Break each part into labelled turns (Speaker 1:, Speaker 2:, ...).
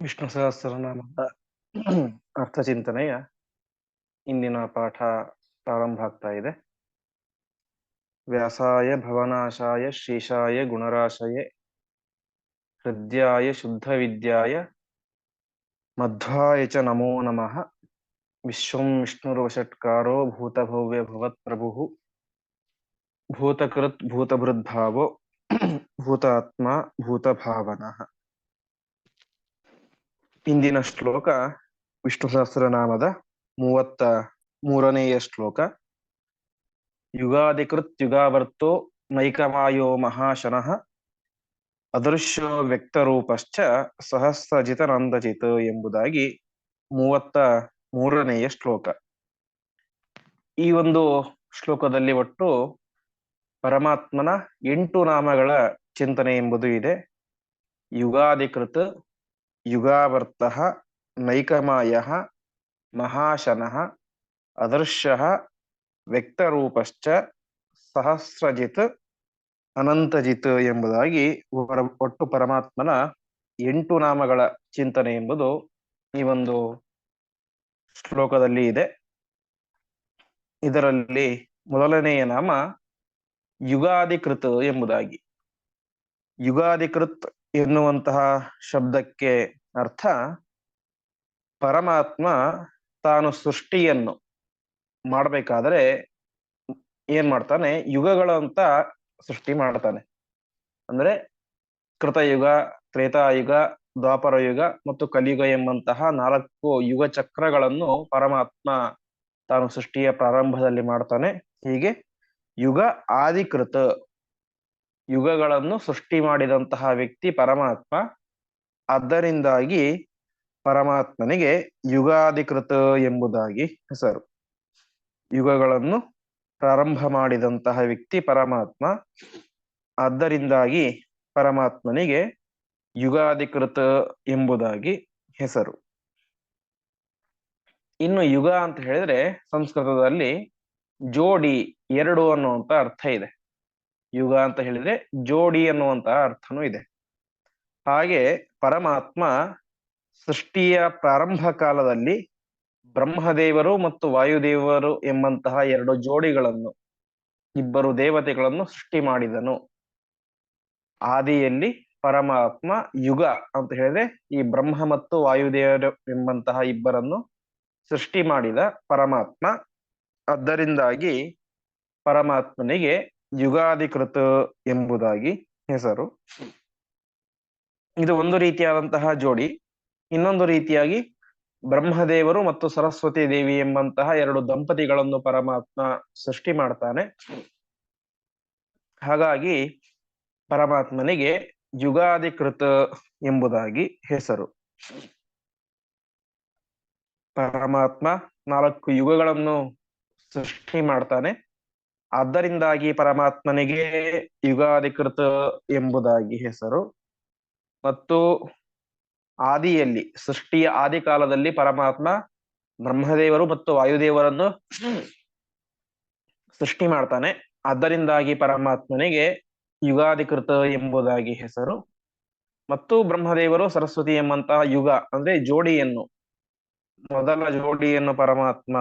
Speaker 1: ವಿಷ್ಣು ಸಹಸ್ರನಾಮದ ಅರ್ಥಚಿಂತನೆಯ ಇಂದಿನ ಪಾಠ ಪ್ರಾರಂಭ ಆಗ್ತಾ ಇದೆ. ವ್ಯಾಸಾಯ ಭವನಾಶಾಯ ಶ್ರೀಶಾಯ ಗುಣರಾಶಯೇ ಹೃದಯಾಯ ಶುದ್ಧ ವಿದ್ಯಾಯ ಮಧ್ವಾಯ ಚ ನಮೋ ನಮಃ. ವಿಶ್ವಂ ವಿಷ್ಣುರ್ವಷಟ್ಕಾರೋ ಭೂತಭವ್ಯ ಭವತ್ಪ್ರಭು. ಭೂತಕೃತ್ ಭೂತಭೃದ್ಭಾವೋ ಭೂತಾತ್ಮ ಭೂತಭಾವನಃ. ಇಂದಿನ ಶ್ಲೋಕ ವಿಷ್ಣು ಸಹಸ್ರನಾಮದ ಮೂವತ್ತ ಮೂರನೆಯ ಶ್ಲೋಕ. ಯುಗಾಧಿಕೃತ್ ಯುಗಾವರ್ತೋ ನೈಕಮಾಯೋ ಮಹಾಶನಃ ಅದೃಶ್ಯೋ ವ್ಯಕ್ತರೂಪಶ್ಚ ಸಹಸ್ರಜಿತ ನಂದಜಿತ್ ಎಂಬುದಾಗಿ ಮೂವತ್ತ ಮೂರನೆಯ ಶ್ಲೋಕ. ಈ ಒಂದು ಶ್ಲೋಕದಲ್ಲಿ ಒಟ್ಟು ಪರಮಾತ್ಮನ ಎಂಟು ನಾಮಗಳ ಚಿಂತನೆ ಎಂಬುದು ಇದೆ. ಯುಗಾಧಿಕೃತ್ ಯುಗಾವರ್ತ ನೈಕಮಾಯ ಮಹಾಶನಃ ಅದೃಶ್ಯ ವ್ಯಕ್ತರೂಪಶ್ಚ ಸಹಸ್ರಜಿತ್ ಅನಂತಜಿತ್ ಎಂಬುದಾಗಿ ಒಟ್ಟು ಪರಮಾತ್ಮನ ಎಂಟು ನಾಮಗಳ ಚಿಂತನೆ ಎಂಬುದು ಈ ಒಂದು ಶ್ಲೋಕದಲ್ಲಿ ಇದೆ. ಇದರಲ್ಲಿ ಮೊದಲನೆಯ ನಾಮ ಯುಗಾಧಿಕೃತ್ ಎಂಬುದಾಗಿ. ಯುಗಾಧಿಕೃತ್ ಎನ್ನುವಂತಹ ಶಬ್ದಕ್ಕೆ ಅರ್ಥ? ಪರಮಾತ್ಮ ತಾನು ಸೃಷ್ಟಿಯನ್ನು ಮಾಡಬೇಕಾದ್ರೆ ಏನ್ ಮಾಡ್ತಾನೆ? ಯುಗಗಳಂತ ಸೃಷ್ಟಿ ಮಾಡ್ತಾನೆ. ಅಂದ್ರೆ ಕೃತಯುಗ, ತ್ರೇತಾಯುಗ ದ್ವಾಪರ ಯುಗ ಮತ್ತು ಕಲಿಯುಗ ಎಂಬಂತಹ ನಾಲ್ಕು ಯುಗ ಚಕ್ರಗಳನ್ನು ಪರಮಾತ್ಮ ತಾನು ಸೃಷ್ಟಿಯ ಪ್ರಾರಂಭದಲ್ಲಿ ಮಾಡ್ತಾನೆ. ಹೀಗೆ ಯುಗ ಆದಿಕೃತ ಯುಗಗಳನ್ನು ಸೃಷ್ಟಿ ಮಾಡಿದಂತಹ ವ್ಯಕ್ತಿ ಪರಮಾತ್ಮ. ಅದರಿಂದಾಗಿ ಪರಮಾತ್ಮನಿಗೆ ಯುಗಾಧಿಕೃತ ಎಂಬುದಾಗಿ ಹೆಸರು. ಯುಗಗಳನ್ನು ಪ್ರಾರಂಭ ಮಾಡಿದಂತಹ ವ್ಯಕ್ತಿ ಪರಮಾತ್ಮ. ಅದರಿಂದಾಗಿ ಪರಮಾತ್ಮನಿಗೆ ಯುಗಾಧಿಕೃತ ಎಂಬುದಾಗಿ ಹೆಸರು. ಇನ್ನು ಯುಗ ಅಂತ ಹೇಳಿದ್ರೆ ಸಂಸ್ಕೃತದಲ್ಲಿ ಜೋಡಿ ಎರಡು ಅನ್ನುವಂತ ಅರ್ಥ ಇದೆ. ಯುಗ ಅಂತ ಹೇಳಿದ್ರೆ ಜೋಡಿ ಅನ್ನುವಂತಹ ಅರ್ಥನೂ ಇದೆ. ಹಾಗೆ ಪರಮಾತ್ಮ ಸೃಷ್ಟಿಯ ಪ್ರಾರಂಭ ಕಾಲದಲ್ಲಿ ಬ್ರಹ್ಮದೇವರು ಮತ್ತು ವಾಯುದೇವರು ಎಂಬಂತಹ ಎರಡು ಜೋಡಿಗಳನ್ನು, ಇಬ್ಬರು ದೇವತೆಗಳನ್ನು ಸೃಷ್ಟಿ ಮಾಡಿದನು. ಆದಿಯಲ್ಲಿ ಪರಮಾತ್ಮ ಯುಗ ಅಂತ ಹೇಳಿದ್ರೆ ಈ ಬ್ರಹ್ಮ ಮತ್ತು ವಾಯುದೇವರು ಎಂಬಂತಹ ಇಬ್ಬರನ್ನು ಸೃಷ್ಟಿ ಮಾಡಿದ ಪರಮಾತ್ಮ. ಅದರಿಂದಾಗಿ ಪರಮಾತ್ಮನಿಗೆ ಯುಗಾಧಿಕೃತ ಎಂಬುದಾಗಿ ಹೆಸರು. ಇದು ಒಂದು ರೀತಿಯಾದಂತಹ ಜೋಡಿ, ಇನ್ನೊಂದು ರೀತಿಯಾಗಿ ಬ್ರಹ್ಮದೇವರು ಮತ್ತು ಸರಸ್ವತಿ ದೇವಿ ಎಂಬಂತಹ ಎರಡು ದಂಪತಿಗಳನ್ನು ಪರಮಾತ್ಮ ಸೃಷ್ಟಿ ಮಾಡ್ತಾನೆ. ಹಾಗಾಗಿ ಪರಮಾತ್ಮನಿಗೆ ಯುಗಾದಿಕೃತ ಎಂಬುದಾಗಿ ಹೆಸರು. ಪರಮಾತ್ಮ ನಾಲ್ಕು ಯುಗಗಳನ್ನು ಸೃಷ್ಟಿ ಮಾಡ್ತಾನೆ. ಆದ್ದರಿಂದಾಗಿ ಪರಮಾತ್ಮನಿಗೆ ಯುಗಾಧಿಕೃತ ಎಂಬುದಾಗಿ ಹೆಸರು. ಮತ್ತು ಆದಿಯಲ್ಲಿ, ಸೃಷ್ಟಿಯ ಆದಿ ಕಾಲದಲ್ಲಿ ಪರಮಾತ್ಮ ಬ್ರಹ್ಮದೇವರು ಮತ್ತು ವಾಯುದೇವರನ್ನು ಸೃಷ್ಟಿ ಮಾಡ್ತಾನೆ. ಅದರಿಂದಾಗಿ ಪರಮಾತ್ಮನಿಗೆ ಯುಗಾಧಿಕೃತ ಎಂಬುದಾಗಿ ಹೆಸರು. ಮತ್ತು ಬ್ರಹ್ಮದೇವರು ಸರಸ್ವತಿ ಎಂಬಂತಹ ಯುಗ, ಅಂದ್ರೆ ಜೋಡಿಯನ್ನು, ಮೊದಲ ಜೋಡಿಯನ್ನು ಪರಮಾತ್ಮ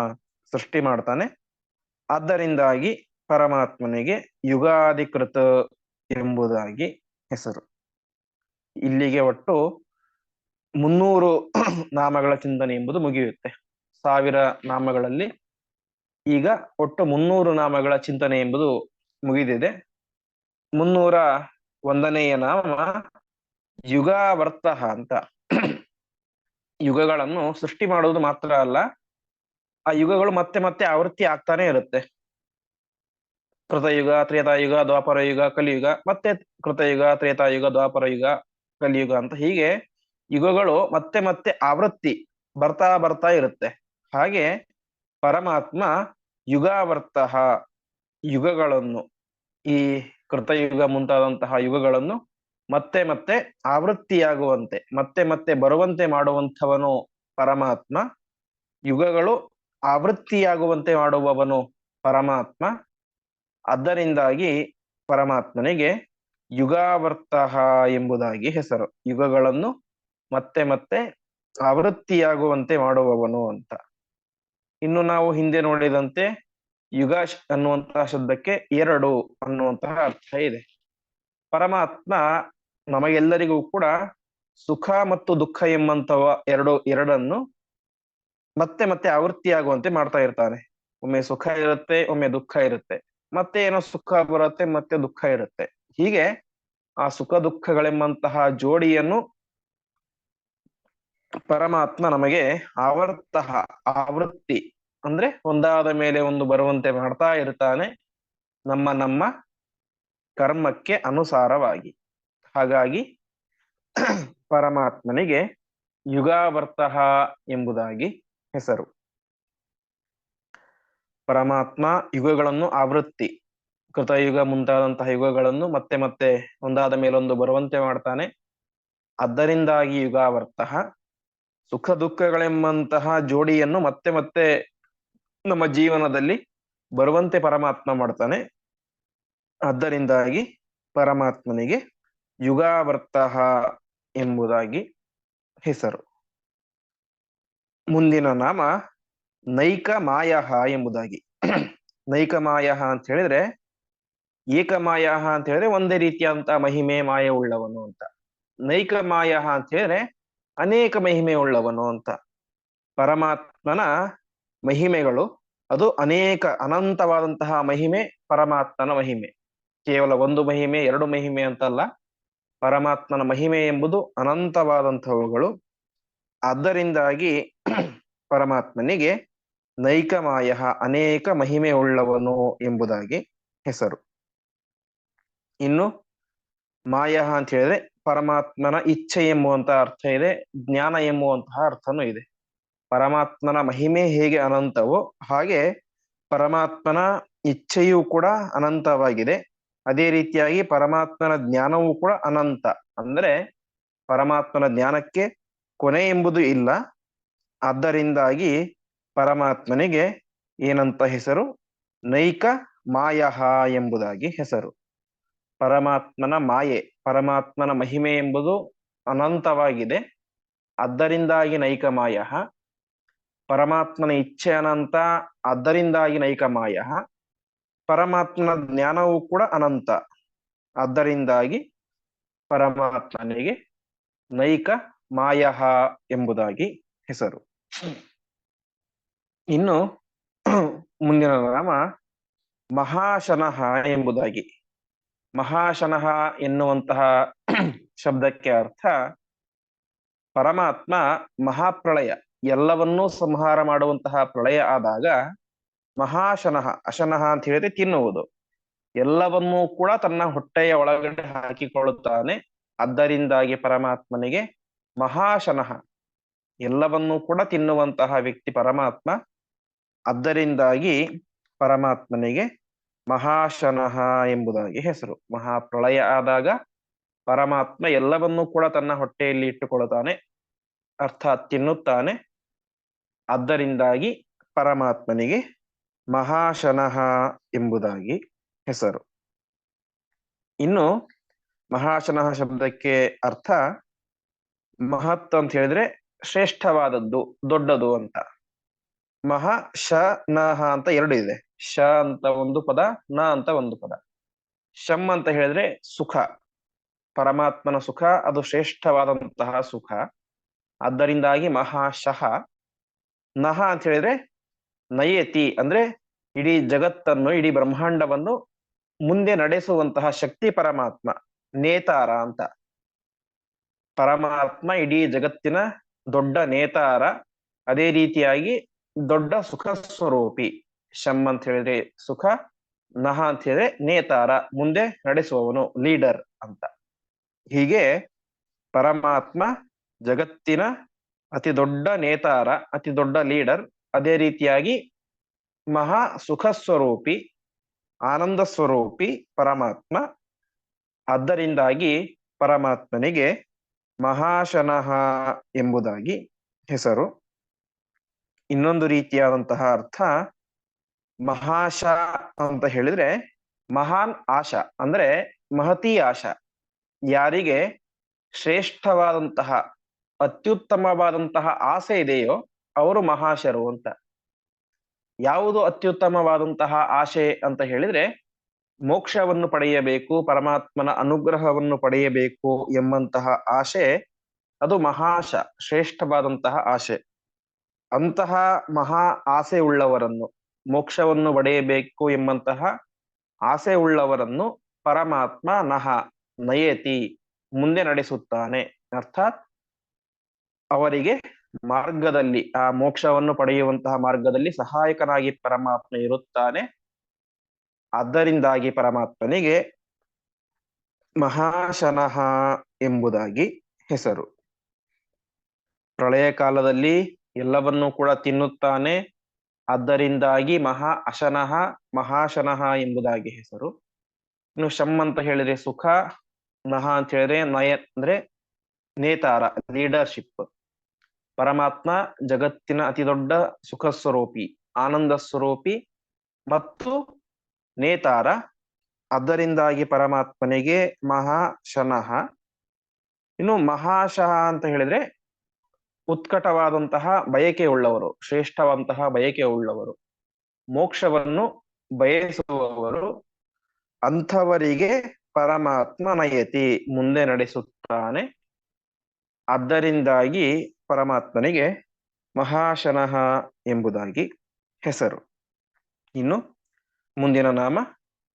Speaker 1: ಸೃಷ್ಟಿ ಮಾಡ್ತಾನೆ. ಆದ್ದರಿಂದಾಗಿ ಪರಮಾತ್ಮನಿಗೆ ಯುಗಾಧಿಕೃತ ಎಂಬುದಾಗಿ ಹೆಸರು. ಇಲ್ಲಿಗೆ ಒಟ್ಟು ಮುನ್ನೂರು ನಾಮಗಳ ಚಿಂತನೆ ಎಂಬುದು ಮುಗಿಯುತ್ತೆ. ಸಾವಿರ ನಾಮಗಳಲ್ಲಿ ಈಗ ಒಟ್ಟು ಮುನ್ನೂರು ನಾಮಗಳ ಚಿಂತನೆ ಎಂಬುದು ಮುಗಿದಿದೆ. ಮುನ್ನೂರ ಒಂದನೆಯ ನಾಮ ಯುಗಾವರ್ತ ಅಂತ. ಯುಗಗಳನ್ನು ಸೃಷ್ಟಿ ಮಾಡುವುದು ಮಾತ್ರ ಅಲ್ಲ, ಆ ಯುಗಗಳು ಮತ್ತೆ ಮತ್ತೆ ಆವೃತ್ತಿ ಆಗ್ತಾನೆ ಇರುತ್ತೆ. ಕೃತಯುಗ, ತ್ರೇತಾಯುಗ ದ್ವಾಪರ ಯುಗ ಕಲಿಯುಗ, ಮತ್ತೆ ಕೃತಯುಗ, ತ್ರೇತಾಯುಗ ದ್ವಾಪರ ಯುಗ ಕಲಿಯುಗ ಅಂತ ಹೀಗೆ ಯುಗಗಳು ಮತ್ತೆ ಮತ್ತೆ ಆವೃತ್ತಿ ಬರ್ತಾ ಬರ್ತಾ ಇರುತ್ತೆ. ಹಾಗೆ ಪರಮಾತ್ಮ ಯುಗಾವರ್ತ ಯುಗಗಳನ್ನು, ಈ ಕೃತಯುಗ ಮುಂತಾದಂತಹ ಯುಗಗಳನ್ನು ಮತ್ತೆ ಮತ್ತೆ ಆವೃತ್ತಿಯಾಗುವಂತೆ, ಮತ್ತೆ ಮತ್ತೆ ಬರುವಂತೆ ಮಾಡುವಂಥವನು ಪರಮಾತ್ಮ. ಯುಗಗಳು ಆವೃತ್ತಿಯಾಗುವಂತೆ ಮಾಡುವವನು ಪರಮಾತ್ಮ. ಅದರಿಂದಾಗಿ ಪರಮಾತ್ಮನಿಗೆ ಯುಗಾವರ್ತ ಎಂಬುದಾಗಿ ಹೆಸರು. ಯುಗಗಳನ್ನು ಮತ್ತೆ ಮತ್ತೆ ಆವೃತ್ತಿಯಾಗುವಂತೆ ಮಾಡುವವನು ಅಂತ. ಇನ್ನು ನಾವು ಹಿಂದೆ ನೋಡಿದಂತೆ ಯುಗ ಅನ್ನುವಂತಹ ಶಬ್ದಕ್ಕೆ ಎರಡು ಅನ್ನುವಂತಹ ಅರ್ಥ ಇದೆ. ಪರಮಾತ್ಮ ನಮಗೆಲ್ಲರಿಗೂ ಕೂಡ ಸುಖ ಮತ್ತು ದುಃಖ ಎಂಬಂತವ ಎರಡು, ಎರಡನ್ನು ಮತ್ತೆ ಮತ್ತೆ ಆವೃತ್ತಿಯಾಗುವಂತೆ ಮಾಡ್ತಾ ಇರ್ತಾನೆ. ಒಮ್ಮೆ ಸುಖ ಇರುತ್ತೆ, ಒಮ್ಮೆ ದುಃಖ ಇರುತ್ತೆ. ಮತ್ತೆ ಏನೋ ಸುಖ ಬರುತ್ತೆ, ಮತ್ತೆ ದುಃಖ ಇರುತ್ತೆ. ಹೀಗೆ ಆ ಸುಖ ದುಃಖಗಳೆಂಬಂತಹ ಜೋಡಿಯನ್ನು ಪರಮಾತ್ಮ ನಮಗೆ ಆವರ್ತ ಆವೃತ್ತಿ ಅಂದ್ರೆ ಒಂದಾದ ಮೇಲೆ ಒಂದು ಬರುವಂತೆ ಮಾಡ್ತಾ ಇರ್ತಾನೆ ನಮ್ಮ ನಮ್ಮ ಕರ್ಮಕ್ಕೆ ಅನುಸಾರವಾಗಿ. ಹಾಗಾಗಿ ಪರಮಾತ್ಮನಿಗೆ ಯುಗಾವರ್ತಃ ಎಂಬುದಾಗಿ ಹೆಸರು. ಪರಮಾತ್ಮ ಯುಗಗಳನ್ನು ಆವೃತ್ತಿ ಕೃತಯುಗ ಮುಂತಾದಂತಹ ಯುಗಗಳನ್ನು ಮತ್ತೆ ಮತ್ತೆ ಒಂದಾದ ಮೇಲೊಂದು ಬರುವಂತೆ ಮಾಡ್ತಾನೆ. ಅದರಿಂದಾಗಿ ಯುಗಾವರ್ತಃ ಸುಖ ದುಃಖಗಳೆಂಬಂತಹ ಜೋಡಿಯನ್ನು ಮತ್ತೆ ಮತ್ತೆ ನಮ್ಮ ಜೀವನದಲ್ಲಿ ಬರುವಂತೆ ಪರಮಾತ್ಮ ಮಾಡ್ತಾನೆ. ಅದರಿಂದಾಗಿ ಪರಮಾತ್ಮನಿಗೆ ಯುಗಾವರ್ತಃ ಎಂಬುದಾಗಿ ಹೆಸರು. ಮುಂದಿನ ನಾಮ ನೈಕ ಮಾಯಹ ಎಂಬುದಾಗಿ. ನೈಕ ಮಾಯಃ ಅಂತ ಹೇಳಿದ್ರೆ ಏಕಮಾಯಃ ಅಂತ ಹೇಳಿದ್ರೆ ಒಂದೇ ರೀತಿಯಾದಂತಹ ಮಹಿಮೆ, ಮಾಯ ಉಳ್ಳವನು ಅಂತ. ನೈಕ ಮಾಯಃ ಅಂತ ಹೇಳಿದ್ರೆ ಅನೇಕ ಮಹಿಮೆ ಉಳ್ಳವನು ಅಂತ. ಪರಮಾತ್ಮನ ಮಹಿಮೆಗಳು, ಅದು ಅನೇಕ ಅನಂತವಾದಂತಹ ಮಹಿಮೆ, ಪರಮಾತ್ಮನ ಮಹಿಮೆ. ಕೇವಲ ಒಂದು ಮಹಿಮೆ, ಎರಡು ಮಹಿಮೆ ಅಂತಲ್ಲ. ಪರಮಾತ್ಮನ ಮಹಿಮೆ ಎಂಬುದು ಅನಂತವಾದಂಥವುಗಳು. ಆದ್ದರಿಂದಾಗಿ ಪರಮಾತ್ಮನಿಗೆ ನೈಕಮಾಯ ಅನೇಕ ಮಹಿಮೆ ಉಳ್ಳವನು ಎಂಬುದಾಗಿ ಹೆಸರು. ಇನ್ನು ಮಾಯ ಅಂತ ಹೇಳಿದ್ರೆ ಪರಮಾತ್ಮನ ಇಚ್ಛೆ ಎಂಬುವಂತಹ ಅರ್ಥ ಇದೆ, ಜ್ಞಾನ ಎಂಬುವಂತಹ ಅರ್ಥನೂ ಇದೆ. ಪರಮಾತ್ಮನ ಮಹಿಮೆ ಹೇಗೆ ಅನಂತವೋ ಹಾಗೆ ಪರಮಾತ್ಮನ ಇಚ್ಛೆಯೂ ಕೂಡ ಅನಂತವಾಗಿದೆ. ಅದೇ ರೀತಿಯಾಗಿ ಪರಮಾತ್ಮನ ಜ್ಞಾನವೂ ಕೂಡ ಅನಂತ. ಅಂದ್ರೆ ಪರಮಾತ್ಮನ ಜ್ಞಾನಕ್ಕೆ ಕೊನೆ ಎಂಬುದು ಇಲ್ಲ. ಆದ್ದರಿಂದಾಗಿ ಪರಮಾತ್ಮನಿಗೆ ಏನಂತ ಹೆಸರು? ನೈಕ ಮಾಯಹ ಎಂಬುದಾಗಿ ಹೆಸರು. ಪರಮಾತ್ಮನ ಮಾಯೆ, ಪರಮಾತ್ಮನ ಮಹಿಮೆ ಎಂಬುದು ಅನಂತವಾಗಿದೆ. ಅದರಿಂದಾಗಿ ನೈಕ ಮಾಯ ಪರಮಾತ್ಮನ ಇಚ್ಛೆ ಅನಂತ, ಅದರಿಂದಾಗಿ ನೈಕ ಮಾಯ ಪರಮಾತ್ಮನ ಜ್ಞಾನವೂ ಕೂಡ ಅನಂತ. ಅದರಿಂದಾಗಿ ಪರಮಾತ್ಮನಿಗೆ ನೈಕ ಮಾಯ ಎಂಬುದಾಗಿ ಹೆಸರು. ಇನ್ನು ಮುಂದಿನ ನಾಮ ಮಹಾಶನಃ ಎಂಬುದಾಗಿ. ಮಹಾಶನಃ ಎನ್ನುವಂತಹ ಶಬ್ದಕ್ಕೆ ಅರ್ಥ ಪರಮಾತ್ಮ ಮಹಾಪ್ರಳಯ ಎಲ್ಲವನ್ನೂ ಸಂಹಾರ ಮಾಡುವಂತಹ ಪ್ರಳಯ ಆದಾಗ ಮಹಾಶನಃ, ಅಶನಃ ಅಂತ ಹೇಳಿದ್ರೆ ತಿನ್ನುವುದು. ಎಲ್ಲವನ್ನೂ ಕೂಡ ತನ್ನ ಹೊಟ್ಟೆಯ ಒಳಗಡೆ ಹಾಕಿಕೊಳ್ಳುತ್ತಾನೆ. ಅದರಿಂದಾಗಿ ಪರಮಾತ್ಮನಿಗೆ ಮಹಾಶನಃ ಎಲ್ಲವನ್ನೂ ಕೂಡ ತಿನ್ನುವಂತಹ ವ್ಯಕ್ತಿ ಪರಮಾತ್ಮ. ಅದರಿಂದಾಗಿ ಪರಮಾತ್ಮನಿಗೆ ಮಹಾಶನಃ ಎಂಬುದಾಗಿ ಹೆಸರು. ಮಹಾಪ್ರಳಯ ಆದಾಗ ಪರಮಾತ್ಮ ಎಲ್ಲವನ್ನೂ ಕೂಡ ತನ್ನ ಹೊಟ್ಟೆಯಲ್ಲಿ ಇಟ್ಟುಕೊಳ್ಳುತ್ತಾನೆ, ಅರ್ಥಾತ್ ತಿನ್ನುತ್ತಾನೆ. ಅದರಿಂದಾಗಿ ಪರಮಾತ್ಮನಿಗೆ ಮಹಾಶನಃ ಎಂಬುದಾಗಿ ಹೆಸರು. ಇನ್ನು ಮಹಾಶನಃ ಶಬ್ದಕ್ಕೆ ಅರ್ಥ ಮಹತ್ ಅಂತ ಹೇಳಿದ್ರೆ ಶ್ರೇಷ್ಠವಾದದ್ದು, ದೊಡ್ಡದು ಅಂತ. ಮಹಾ ಅಂತ ಎರಡು ಇದೆ. ಶ ಅಂತ ಒಂದು ಪದ, ನ ಅಂತ ಒಂದು ಪದ. ಶಂ ಅಂತ ಹೇಳಿದ್ರೆ ಸುಖ. ಪರಮಾತ್ಮನ ಸುಖ, ಅದು ಶ್ರೇಷ್ಠವಾದಂತಹ ಸುಖ. ಆದ್ದರಿಂದಾಗಿ ಮಹಾಶಃ ನಹ ಅಂತ ಹೇಳಿದ್ರೆ ನಯತಿ, ಅಂದ್ರೆ ಇಡೀ ಜಗತ್ತನ್ನು, ಇಡೀ ಬ್ರಹ್ಮಾಂಡವನ್ನು ಮುಂದೆ ನಡೆಸುವಂತಹ ಶಕ್ತಿ ಪರಮಾತ್ಮ, ನೇತಾರ ಅಂತ. ಪರಮಾತ್ಮ ಇಡೀ ಜಗತ್ತಿನ ದೊಡ್ಡ ನೇತಾರ, ಅದೇ ರೀತಿಯಾಗಿ ದೊಡ್ಡ ಸುಖ ಸ್ವರೂಪಿ ಶಮ್ ಅಂತ ಹೇಳಿದ್ರೆ ಸುಖ ನಹ ಅಂತ ಹೇಳಿದ್ರೆ ನೇತಾರ, ಮುಂದೆ ನಡೆಸುವವನು ಲೀಡರ್ ಅಂತ. ಹೀಗೆ ಪರಮಾತ್ಮ ಜಗತ್ತಿನ ಅತಿ ದೊಡ್ಡ ನೇತಾರ, ಅತಿ ದೊಡ್ಡ ಲೀಡರ್, ಅದೇ ರೀತಿಯಾಗಿ ಮಹಾ ಸುಖ ಸ್ವರೂಪಿ, ಆನಂದ ಸ್ವರೂಪಿ ಪರಮಾತ್ಮ. ಅದರಿಂದಾಗಿ ಪರಮಾತ್ಮನಿಗೆ ಮಹಾಶನಃ ಎಂಬುದಾಗಿ ಹೆಸರು. ಇನ್ನೊಂದು ರೀತಿಯಾದಂತಹ ಅರ್ಥ ಮಹಾಶ ಅಂತ ಹೇಳಿದ್ರೆ ಮಹಾನ್ ಆಶ ಅಂದ್ರೆ ಮಹತಿ ಆಶ. ಯಾರಿಗೆ ಶ್ರೇಷ್ಠವಾದಂತಹ, ಅತ್ಯುತ್ತಮವಾದಂತಹ ಆಸೆ ಇದೆಯೋ ಅವರು ಮಹಾಶರು ಅಂತ. ಯಾವುದು ಅತ್ಯುತ್ತಮವಾದಂತಹ ಆಶೆ ಅಂತ ಹೇಳಿದ್ರೆ ಮೋಕ್ಷವನ್ನು ಪಡೆಯಬೇಕು, ಪರಮಾತ್ಮನ ಅನುಗ್ರಹವನ್ನು ಪಡೆಯಬೇಕು ಎಂಬಂತಹ ಆಶೆ, ಅದು ಮಹಾಶ, ಶ್ರೇಷ್ಠವಾದಂತಹ ಆಶೆ. ಅಂತಹ ಮಹಾ ಆಸೆ ಉಳ್ಳವರನ್ನು ಮೋಕ್ಷವನ್ನು ಪಡೆಯಬೇಕು ಎಂಬಂತಹ ಆಸೆ ಉಳ್ಳವರನ್ನು ಪರಮಾತ್ಮ ನಹ ನಯೇತಿ ಮುಂದೆ ನಡೆಸುತ್ತಾನೆ. ಅರ್ಥಾತ್ ಅವರಿಗೆ ಮಾರ್ಗದಲ್ಲಿ, ಆ ಮೋಕ್ಷವನ್ನು ಪಡೆಯುವಂತಹ ಮಾರ್ಗದಲ್ಲಿ ಸಹಾಯಕನಾಗಿ ಪರಮಾತ್ಮ ಇರುತ್ತಾನೆ. ಅದರಿಂದಾಗಿ ಪರಮಾತ್ಮನಿಗೆ ಮಹಾಶನಃ ಎಂಬುದಾಗಿ ಹೆಸರು. ಪ್ರಳಯ ಕಾಲದಲ್ಲಿ ಎಲ್ಲವನ್ನೂ ಕೂಡ ತಿನ್ನುತ್ತಾನೆ. ಅದರಿಂದಾಗಿ ಮಹಾ ಅಶನಃ ಮಹಾಶನಃ ಎಂಬುದಾಗಿ ಹೆಸರು. ಇನ್ನು ಶಮ್ ಅಂತ ಹೇಳಿದ್ರೆ ಸುಖ, ನಹ ಅಂತ ಹೇಳಿದ್ರೆ ನಯ ಅಂದ್ರೆ ನೇತಾರ ಲೀಡರ್ಶಿಪ್ ಪರಮಾತ್ಮ ಜಗತ್ತಿನ ಅತಿ ದೊಡ್ಡ ಸುಖ ಸ್ವರೂಪಿ ಆನಂದ ಸ್ವರೂಪಿ ಮತ್ತು ನೇತಾರ. ಅದರಿಂದಾಗಿ ಪರಮಾತ್ಮನಿಗೆ ಮಹಾಶನಃ ಇನ್ನು ಮಹಾಶಃ ಅಂತ ಹೇಳಿದ್ರೆ ಉತ್ಕಟವಾದಂತಹ ಬಯಕೆ ಉಳ್ಳವರು ಶ್ರೇಷ್ಠವಂತಹ ಬಯಕೆ ಉಳ್ಳವರು ಮೋಕ್ಷವನ್ನು ಬಯಸುವವರು ಅಂಥವರಿಗೆ ಪರಮಾತ್ಮ ನಯತಿ ಮುಂದೆ ನಡೆಸುತ್ತಾನೆ. ಆದ್ದರಿಂದಾಗಿ ಪರಮಾತ್ಮನಿಗೆ ಮಹಾಶನಃ ಎಂಬುದಾಗಿ ಹೆಸರು. ಇನ್ನು ಮುಂದಿನ ನಾಮ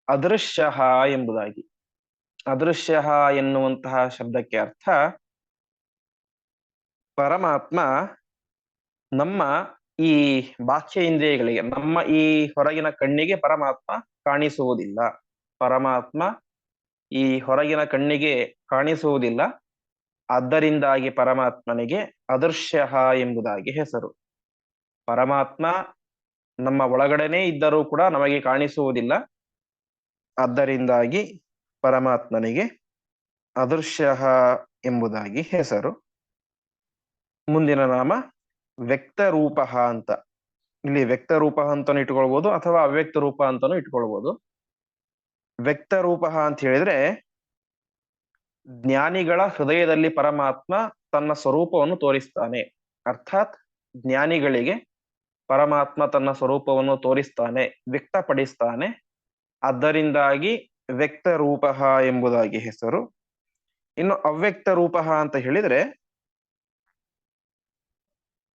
Speaker 1: ಅದೃಶ್ಯ ಎಂಬುದಾಗಿ. ಅದೃಶ್ಯ ಎನ್ನುವಂತಹ ಶಬ್ದಕ್ಕೆ ಅರ್ಥ ಪರಮಾತ್ಮ ನಮ್ಮ ಈ ಬಾಹ್ಯ ಇಂದ್ರಿಯಗಳಿಗೆ ನಮ್ಮ ಈ ಹೊರಗಿನ ಕಣ್ಣಿಗೆ ಪರಮಾತ್ಮ ಕಾಣಿಸುವುದಿಲ್ಲ. ಪರಮಾತ್ಮ ಈ ಹೊರಗಿನ ಕಣ್ಣಿಗೆ ಕಾಣಿಸುವುದಿಲ್ಲ. ಆದ್ದರಿಂದಾಗಿ ಪರಮಾತ್ಮನಿಗೆ ಅದೃಶ್ಯ ಎಂಬುದಾಗಿ ಹೆಸರು. ಪರಮಾತ್ಮ ನಮ್ಮ ಒಳಗಡೆನೆ ಇದ್ದರೂ ಕೂಡ ನಮಗೆ ಕಾಣಿಸುವುದಿಲ್ಲ. ಆದ್ದರಿಂದಾಗಿ ಪರಮಾತ್ಮನಿಗೆ ಅದೃಶ್ಯ ಎಂಬುದಾಗಿ ಹೆಸರು. ಮುಂದಿನ ನಾಮ ವ್ಯಕ್ತ ರೂಪ ಅಂತ. ಇಲ್ಲಿ ವ್ಯಕ್ತ ರೂಪ ಅಂತಾನು ಇಟ್ಕೊಳ್ಬಹುದು ಅಥವಾ ಅವ್ಯಕ್ತ ರೂಪ ಅಂತಾನು ಇಟ್ಕೊಳ್ಬಹುದು ವ್ಯಕ್ತ ರೂಪ ಅಂತ ಹೇಳಿದ್ರೆ ಜ್ಞಾನಿಗಳ ಹೃದಯದಲ್ಲಿ ಪರಮಾತ್ಮ ತನ್ನ ಸ್ವರೂಪವನ್ನು ತೋರಿಸ್ತಾನೆ. ಅರ್ಥಾತ್ ಜ್ಞಾನಿಗಳಿಗೆ ಪರಮಾತ್ಮ ತನ್ನ ಸ್ವರೂಪವನ್ನು ತೋರಿಸ್ತಾನೆ, ವ್ಯಕ್ತಪಡಿಸ್ತಾನೆ. ಅದರಿಂದಾಗಿ ವ್ಯಕ್ತ ರೂಪ ಎಂಬುದಾಗಿ ಹೆಸರು. ಇನ್ನು ಅವ್ಯಕ್ತ ರೂಪ ಅಂತ ಹೇಳಿದ್ರೆ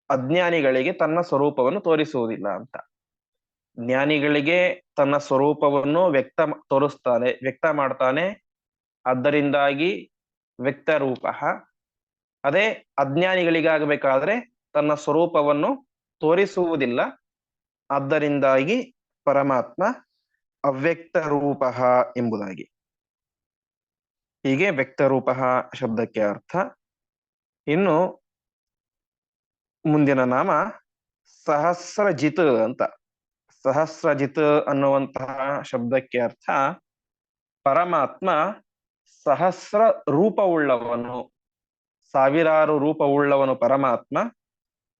Speaker 1: ಅಜ್ಞಾನಿಗಳಿಗೆ ತನ್ನ ಸ್ವರೂಪವನ್ನು ತೋರಿಸುವುದಿಲ್ಲ ಅಂತ. ಜ್ಞಾನಿಗಳಿಗೆ ತನ್ನ ಸ್ವರೂಪವನ್ನು ವ್ಯಕ್ತ ತೋರಿಸ್ತಾನೆ, ವ್ಯಕ್ತ ಮಾಡ್ತಾನೆ. ಅದರಿಂದಾಗಿ ವ್ಯಕ್ತ ರೂಪ ಅದೇ ಅಜ್ಞಾನಿಗಳಿಗಾಗಬೇಕಾದ್ರೆ ತನ್ನ ಸ್ವರೂಪವನ್ನು ತೋರಿಸುವುದಿಲ್ಲ. ಆದ್ದರಿಂದಾಗಿ ಪರಮಾತ್ಮ ಅವ್ಯಕ್ತ ರೂಪ ಎಂಬುದಾಗಿ. ಹೀಗೆ ವ್ಯಕ್ತ ರೂಪ ಶಬ್ದಕ್ಕೆ ಅರ್ಥ. ಇನ್ನು ಮುಂದಿನ ನಾಮ ಸಹಸ್ರಜಿತ್ ಅಂತ. ಸಹಸ್ರಜಿತ್ ಅನ್ನುವಂತಹ ಶಬ್ದಕ್ಕೆ ಅರ್ಥ ಪರಮಾತ್ಮ ಸಹಸ್ರ ರೂಪವುಳ್ಳವನು ಸಾವಿರಾರು ರೂಪವುಳ್ಳವನು ಪರಮಾತ್ಮ.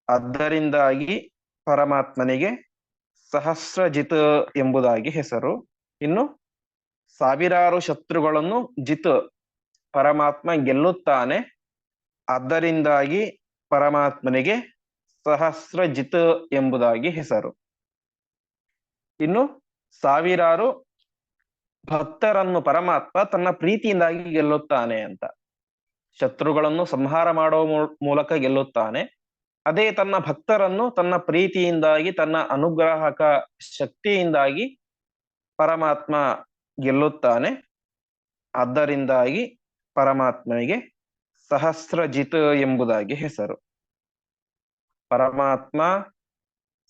Speaker 1: ಅದರಿಂದಾಗಿ ಪರಮಾತ್ಮನಿಗೆ ಸಹಸ್ರಜಿತ್ ಎಂಬುದಾಗಿ ಹೆಸರು. ಇನ್ನು ಸಾವಿರಾರು ಶತ್ರುಗಳನ್ನು ಜಿತ್ ಪರಮಾತ್ಮ ಗೆಲ್ಲುತ್ತಾನೆ. ಅದರಿಂದಾಗಿ ಪರಮಾತ್ಮನಿಗೆ ಸಹಸ್ರಜಿತ್ ಎಂಬುದಾಗಿ ಹೆಸರು. ಇನ್ನು ಸಾವಿರಾರು ಭಕ್ತರನ್ನು ಪರಮಾತ್ಮ ತನ್ನ ಪ್ರೀತಿಯಿಂದಾಗಿ ಗೆಲ್ಲುತ್ತಾನೆ ಅಂತ. ಶತ್ರುಗಳನ್ನು ಸಂಹಾರ ಮಾಡುವ ಮೂಲಕ ಗೆಲ್ಲುತ್ತಾನೆ. ಅದೇ ತನ್ನ ಭಕ್ತರನ್ನು ತನ್ನ ಪ್ರೀತಿಯಿಂದಾಗಿ, ತನ್ನ ಅನುಗ್ರಾಹಕ ಶಕ್ತಿಯಿಂದಾಗಿ ಪರಮಾತ್ಮ ಗೆಲ್ಲುತ್ತಾನೆ. ಆದ್ದರಿಂದಾಗಿ ಪರಮಾತ್ಮನಿಗೆ ಸಹಸ್ರಜಿತ್ ಎಂಬುದಾಗಿ ಹೆಸರು. ಪರಮಾತ್ಮ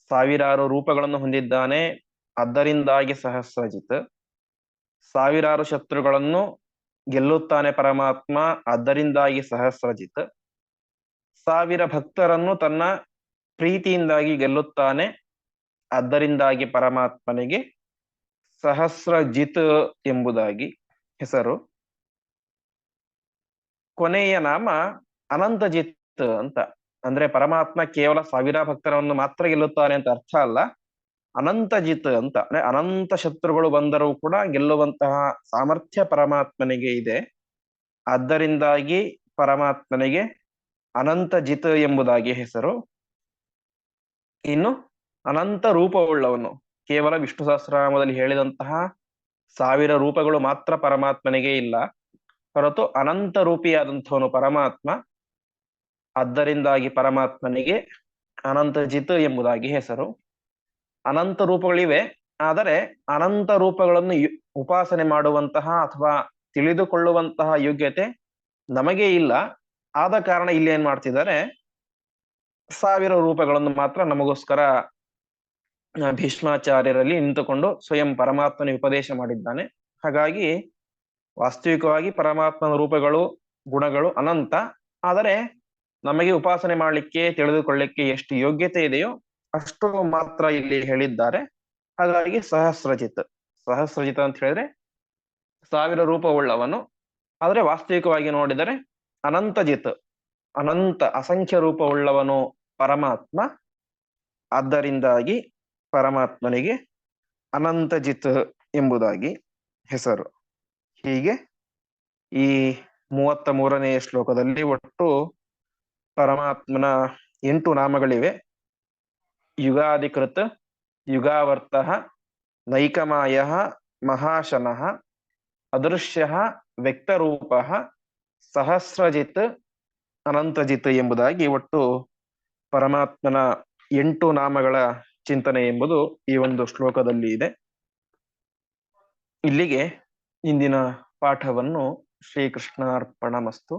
Speaker 1: ಸಾವಿರಾರು ರೂಪಗಳನ್ನು ಹೊಂದಿದ್ದಾನೆ. ಅದರಿಂದಾಗಿ ಸಹಸ್ರಜಿತ್ ಸಾವಿರಾರು ಶತ್ರುಗಳನ್ನು ಗೆಲ್ಲುತ್ತಾನೆ ಪರಮಾತ್ಮ, ಅದರಿಂದಾಗಿ ಸಹಸ್ರಜಿತ್ ಸಾವಿರ ಭಕ್ತರನ್ನು ತನ್ನ ಪ್ರೀತಿಯಿಂದಾಗಿ ಗೆಲ್ಲುತ್ತಾನೆ. ಅದರಿಂದಾಗಿ ಪರಮಾತ್ಮನಿಗೆ ಸಹಸ್ರಜಿತ್ ಎಂಬುದಾಗಿ ಹೆಸರು. ಕೊನೆಯ ನಾಮ ಅನಂತಜಿತ್ ಅಂತ. ಅಂದ್ರೆ ಪರಮಾತ್ಮ ಕೇವಲ ಸಾವಿರ ಭಕ್ತರನ್ನು ಮಾತ್ರ ಗೆಲ್ಲುತ್ತಾನೆ ಅಂತ ಅರ್ಥ ಅಲ್ಲ. ಅನಂತಜಿತ್ ಅಂತ, ಅಂದ್ರೆ ಅನಂತ ಶತ್ರುಗಳು ಬಂದರೂ ಕೂಡ ಗೆಲ್ಲುವಂತಹ ಸಾಮರ್ಥ್ಯ ಪರಮಾತ್ಮನಿಗೆ ಇದೆ. ಆದ್ದರಿಂದಾಗಿ ಪರಮಾತ್ಮನಿಗೆ ಅನಂತ ಜಿತ್ ಎಂಬುದಾಗಿ ಹೆಸರು. ಇನ್ನು ಅನಂತ ರೂಪವುಳ್ಳವನು, ಕೇವಲ ವಿಷ್ಣು ಸಹಸ್ರನಾಮದಲ್ಲಿ ಹೇಳಿದಂತಹ ಸಾವಿರ ರೂಪಗಳು ಮಾತ್ರ ಪರಮಾತ್ಮನಿಗೆ ಇಲ್ಲ. ಹೊರತು ಅನಂತ ರೂಪಿಯಾದಂಥವನು ಪರಮಾತ್ಮ. ಆದ್ದರಿಂದಾಗಿ ಪರಮಾತ್ಮನಿಗೆ ಅನಂತ ಜಿತ್ ಎಂಬುದಾಗಿ ಹೆಸರು. ಅನಂತ ರೂಪಗಳಿವೆ, ಆದರೆ ಅನಂತ ರೂಪಗಳನ್ನು ಉಪಾಸನೆ ಮಾಡುವಂತಹ ಅಥವಾ ತಿಳಿದುಕೊಳ್ಳುವಂತಹ ಯೋಗ್ಯತೆ ನಮಗೆ ಇಲ್ಲ. ಆದ ಕಾರಣ ಇಲ್ಲಿ ಏನ್ ಮಾಡ್ತಿದ್ದಾರೆ? ಸಾವಿರ ರೂಪಗಳನ್ನು ಮಾತ್ರ ನಮಗೋಸ್ಕರ ಭೀಷ್ಮಾಚಾರ್ಯರಲ್ಲಿ ನಿಂತುಕೊಂಡು ಸ್ವಯಂ ಪರಮಾತ್ಮನ ಉಪದೇಶ ಮಾಡಿದ್ದಾನೆ. ಹಾಗಾಗಿ ವಾಸ್ತವಿಕವಾಗಿ ಪರಮಾತ್ಮನ ರೂಪಗಳು, ಗುಣಗಳು ಅನಂತ, ಆದರೆ ನಮಗೆ ಉಪಾಸನೆ ಮಾಡಲಿಕ್ಕೆ, ತಿಳಿದುಕೊಳ್ಳಿಕ್ಕೆ ಎಷ್ಟು ಯೋಗ್ಯತೆ ಇದೆಯೋ ಅಷ್ಟು ಮಾತ್ರ ಇಲ್ಲಿ ಹೇಳಿದ್ದಾರೆ. ಹಾಗಾಗಿ ಸಹಸ್ರಜಿತ್, ಸಹಸ್ರಜಿತ ಅಂತ ಹೇಳಿದ್ರೆ ಸಾವಿರ ರೂಪವುಳ್ಳವನು. ಆದರೆ ವಾಸ್ತವಿಕವಾಗಿ ನೋಡಿದರೆ ಅನಂತಜಿತ್, ಅನಂತ ಅಸಂಖ್ಯ ರೂಪವುಳ್ಳವನು ಪರಮಾತ್ಮ. ಆದ್ದರಿಂದಾಗಿ ಪರಮಾತ್ಮನಿಗೆ ಅನಂತಜಿತ್ ಎಂಬುದಾಗಿ ಹೆಸರು. ಹೀಗೆ ಈ ಮೂವತ್ತ ಮೂರನೆಯ ಶ್ಲೋಕದಲ್ಲಿ ಒಟ್ಟು ಪರಮಾತ್ಮನ ಎಂಟು ನಾಮಗಳಿವೆ. ಯುಗಾಧಿಕೃತ ಯುಗಾವರ್ತ ನೈಕಮಾಯ ಮಹಾಶನಃ ಅದೃಶ್ಯ ವ್ಯಕ್ತರೂಪ ಸಹಸ್ರಜಿತ್, ಅನಂತಜಿತ್ ಎಂಬುದಾಗಿ ಒಟ್ಟು ಪರಮಾತ್ಮನ ಎಂಟು ನಾಮಗಳ ಚಿಂತನೆ ಎಂಬುದು ಈ ಒಂದು ಶ್ಲೋಕದಲ್ಲಿ ಇದೆ. ಇಲ್ಲಿಗೆ ಇಂದಿನ ಪಾಠವನ್ನು ಶ್ರೀಕೃಷ್ಣಾರ್ಪಣಮಸ್ತು.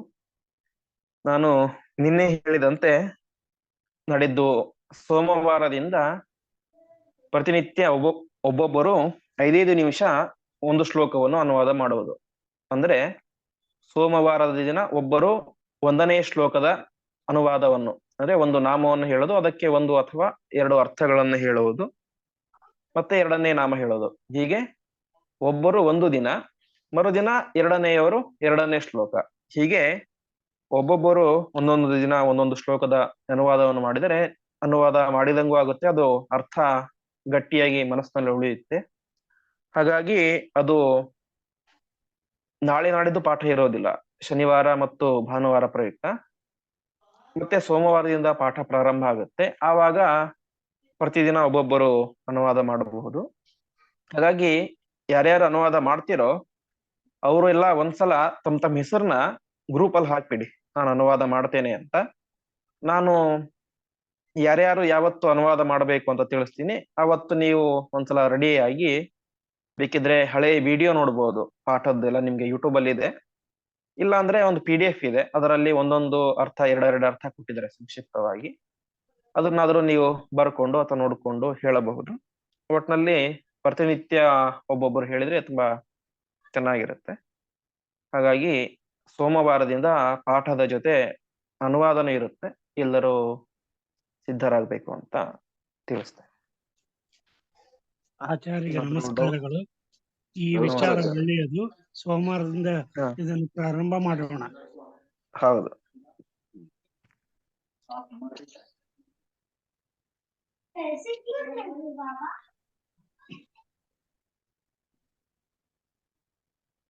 Speaker 1: ನಾನು ನಿನ್ನೆ ಹೇಳಿದಂತೆ ನಡೆದ್ದು ಸೋಮವಾರದಿಂದ ಪ್ರತಿನಿತ್ಯ ಒಬ್ಬ, ಒಬ್ಬೊಬ್ಬರು ಐದೈದು ನಿಮಿಷ ಒಂದು ಶ್ಲೋಕವನ್ನು ಅನುವಾದ ಮಾಡುವುದು. ಅಂದ್ರೆ ಸೋಮವಾರದ ದಿನ ಒಬ್ಬರು ಒಂದನೇ ಶ್ಲೋಕದ ಅನುವಾದವನ್ನು, ಅಂದ್ರೆ ಒಂದು ನಾಮವನ್ನು ಹೇಳೋದು, ಅದಕ್ಕೆ ಒಂದು ಅಥವಾ ಎರಡು ಅರ್ಥಗಳನ್ನು ಹೇಳುವುದು, ಮತ್ತೆ ಎರಡನೇ ನಾಮ ಹೇಳೋದು. ಹೀಗೆ ಒಬ್ಬರು ಒಂದು ದಿನ, ಮರುದಿನ ಎರಡನೆಯವರು ಎರಡನೇ ಶ್ಲೋಕ. ಹೀಗೆ ಒಬ್ಬೊಬ್ಬರು ಒಂದೊಂದು ದಿನ ಒಂದೊಂದು ಶ್ಲೋಕದ ಅನುವಾದವನ್ನು ಮಾಡಿದರೆ ಅನುವಾದ ಮಾಡಿದಂಗೂ ಆಗುತ್ತೆ, ಅದು ಅರ್ಥ ಗಟ್ಟಿಯಾಗಿ ಮನಸ್ಸಿನಲ್ಲಿ ಉಳಿಯುತ್ತೆ. ಹಾಗಾಗಿ ಅದು ನಾಳೆ ನಾಡಿದ್ದು ಪಾಠ ಇರೋದಿಲ್ಲ. ಶನಿವಾರ ಮತ್ತು ಭಾನುವಾರ ಪ್ರಯುಕ್ತ. ಮತ್ತೆ ಸೋಮವಾರದಿಂದ ಪಾಠ ಪ್ರಾರಂಭ ಆಗುತ್ತೆ. ಆವಾಗ ಪ್ರತಿದಿನ ಒಬ್ಬೊಬ್ಬರು ಅನುವಾದ ಮಾಡಬಹುದು. ಹಾಗಾಗಿ ಯಾರ್ಯಾರು ಅನುವಾದ ಮಾಡ್ತಿರೋ, ಅವರು ಎಲ್ಲ ಒಂದ್ಸಲ ತಮ್ಮ ತಮ್ಮ ಹೆಸರನ್ನ ಗ್ರೂಪ್ ಅಲ್ಲಿ ಹಾಕ್ಬಿಡಿ. ನಾನು ಅನುವಾದ ಮಾಡ್ತೇನೆ ಅಂತ. ನಾನು ಯಾರ್ಯಾರು ಯಾವತ್ತು ಅನುವಾದ ಮಾಡಬೇಕು ಅಂತ ತಿಳಿಸ್ತೀನಿ. ಅವತ್ತು ನೀವು ಒಂದ್ಸಲ ರೆಡಿ ಆಗಿ ಬೇಕಿದ್ರೆ ಹಳೆ ವಿಡಿಯೋ ನೋಡ್ಬೋದು. ಪಾಠದ್ದೆಲ್ಲ ನಿಮ್ಗೆ ಯೂಟ್ಯೂಬ್ ಅಲ್ಲಿ ಇದೆ. ಇಲ್ಲ ಅಂದ್ರೆ ಒಂದು ಪಿ ಇದೆ. ಅದರಲ್ಲಿ ಒಂದೊಂದು ಅರ್ಥ, ಎರಡೆರಡು ಅರ್ಥ ಕೊಟ್ಟಿದ್ದಾರೆ ಸಂಕ್ಷಿಪ್ತವಾಗಿ. ಅದನ್ನಾದ್ರೂ ನೀವು ಬರ್ಕೊಂಡು ಅಥವಾ ನೋಡ್ಕೊಂಡು ಹೇಳಬಹುದು. ಒಟ್ನಲ್ಲಿ ಪ್ರತಿನಿತ್ಯ ಒಬ್ಬೊಬ್ಬರು ಹೇಳಿದ್ರೆ ತುಂಬಾ ಚೆನ್ನಾಗಿರುತ್ತೆ. ಹಾಗಾಗಿ ಸೋಮವಾರದಿಂದ ಪಾಠದ ಜೊತೆ ಅನುವಾದನೂ ಇರುತ್ತೆ. ಎಲ್ಲರೂ ಸಿದ್ಧರಾಗಬೇಕು ಅಂತ ತಿಳಿಸ್ತೇನೆ. ಆಚಾರ್ಯ
Speaker 2: ನಮಸ್ಕಾರಗಳು. ಈ ವಿಚಾರ ಒಳ್ಳೆಯದು. ಸೋಮವಾರದಿಂದ ಇದನ್ನು ಪ್ರಾರಂಭ ಮಾಡೋಣ.
Speaker 1: ಹೌದು.
Speaker 3: ಬಾಬಾ